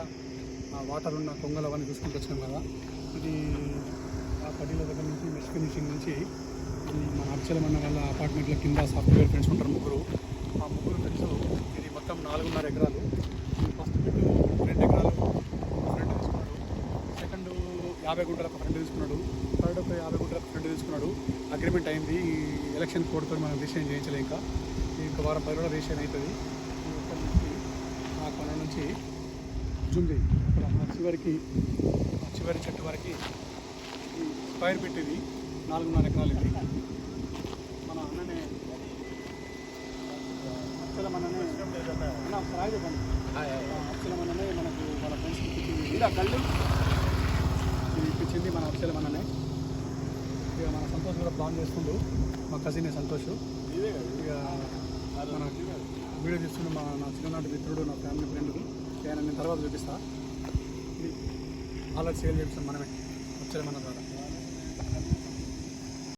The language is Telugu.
కదా ఆ వాటర్ ఉన్న కొంగలు అవన్నీ తీసుకుని వచ్చినాం కదా. ఇది ఆ పడిల దగ్గర నుంచి మెష్ ఫినిషింగ్ నుంచి మన అక్షలమన్న వాళ్ళ అపార్ట్మెంట్ల కింద సాఫ్ట్వేర్ ఫ్రెండ్స్ ఉంటారు ముగ్గురు. ఆ ముగ్గురు ఫ్రెండ్స్ ఇది మొత్తం నాలుగున్నర ఎకరాలు. ఫస్ట్ బిట్ రెండు ఎకరాలు ఫ్రెండ్ తీసుకున్నాడు. సెకండ్ యాభై గుంటలకు ఫ్రెండ్ తీసుకున్నాడు. థర్డ్ ఒక యాభై గుంటలకు ఫ్రెండ్ తీసుకున్నాడు. అగ్రిమెంట్ అయింది. ఎలక్షన్ కోడ్తో మనం రిజిస్ట్రేషన్ చేయించలే ఇంకా ఇంకా వారం పది రోజులు రిజిస్ట్రేషన్ అవుతుంది ఈ ఒక్కరి నుంచి ఆ కొన నుంచి జుంది ఇక్కడ మన చివరికి ఆ చివరి చెట్టు వరకు ఈ పెట్టేది. నాలుగున్నర ఎకరాలు ఇది మన అన్ననే అక్షల మననే అన్న ఒకసారి చెప్పండి మననే మనకు వాళ్ళ ఫ్రెండ్స్కి ఇప్పించింది కళ్ళు? ఇది ఇప్పించింది మన అక్షల మననే. ఇక మన సంతోష్ కూడా ప్లాన్ చేసుకుంటూ మా కజిన్ సంతోష్. ఇక మన వీడియో తీసుకున్న మా నా చిన్ననాటి మిత్రుడు నా ఫ్యామిలీ ఫ్రెండ్. ఆయన నేను తర్వాత చూపిస్తా. ఇది ఆల్రెడీ సేల్ చేస్తాం మనమే. వచ్చే మన ద్వారా.